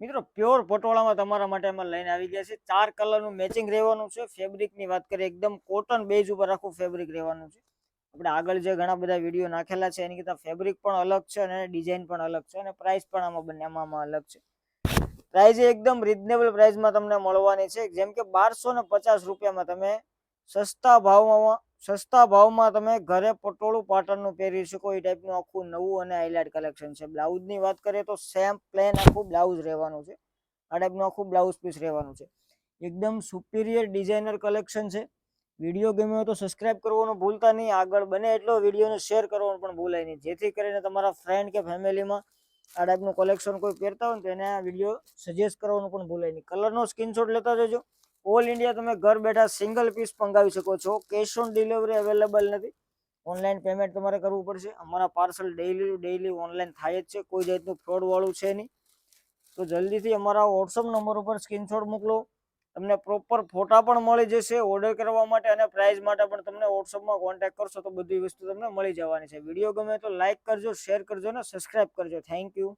મિત્રો પ્યોર પટોળામાં તમારા માટે એમાં લઈને આવી ગયા છે ચાર કલરનું મેચિંગ રહેવાનું છે. ફેબ્રિકની વાત કરીએ, એકદમ કોટન બેઝ ઉપર આખું ફેબ્રિક રહેવાનું છે. આપણે આગળ જે ઘણા બધા વીડિયો નાખેલા છે, એની કરતાં ફેબ્રિક પણ અલગ છે અને ડિઝાઇન પણ અલગ છે અને પ્રાઇસ પણ આમાં બંને, આમાં અલગ છે. પ્રાઇસ એકદમ રિઝનેબલ પ્રાઇસમાં તમને મળવાની છે. જેમ કે બારસો પચાસ રૂપિયામાં તમે સસ્તા ભાવમાં સસ્તા ભાવમાં તમે ઘરે પટોળું પાટણનું પહેરી શકો, એ ટાઈપનું આખું નવું અને હાઇલાઇટ કલેક્શન છે. બ્લાઉઝની વાત કરીએ તો સેમ પ્લેન આખું બ્લાઉઝ રહેવાનું છે. આ ટાઈપનું આખું બ્લાઉઝ પીસ રહેવાનું છે. એકદમ સુપિરિયર ડિઝાઇનર કલેક્શન છે. વીડિયો ગમ્યો હોય તો સબસ્ક્રાઇબ કરવાનું ભૂલતા નહીં. આગળ બને એટલો વિડીયોને શેર કરવાનું પણ ભૂલાય નહીં. જેથી કરીને તમારા ફ્રેન્ડ કે ફેમિલીમાં આ ટાઈપનું કલેક્શન કોઈ પહેરતા હોય તો એને આ વીડિયો સજેસ્ટ કરવાનું પણ ભૂલાય નહીં. કલરનો સ્ક્રીનશોટ લેતા જજો. ઓલ ઇન્ડિયા તમે ઘર બેઠા સિંગલ પીસ મંગાવી શકો છો. કેશ ઓન ડિલિવરી અવેલેબલ નથી. ઓનલાઈન પેમેન્ટ તમારે કરવું પડશે. અમારા પાર્સલ ડેઈલી ડેઈલી ઓનલાઈન થાય જ છે. કોઈ જાતનું ફ્રોડવાળું છે નહીં. તો જલ્દીથી અમારા વોટ્સઅપ નંબર ઉપર સ્ક્રીનશોટ મોકલો. તમને પ્રોપર ફોટા પણ મળી જશે ઓર્ડર કરવા માટે અને પ્રાઇસ માટે પણ તમને વોટ્સઅપમાં કોન્ટેક્ટ કરશો તો બધી વસ્તુ તમને મળી જવાની છે. વીડિયો ગમે તો લાઇક કરજો શેર કરજો ને સબસ્ક્રાઇબ કરજો. Thank you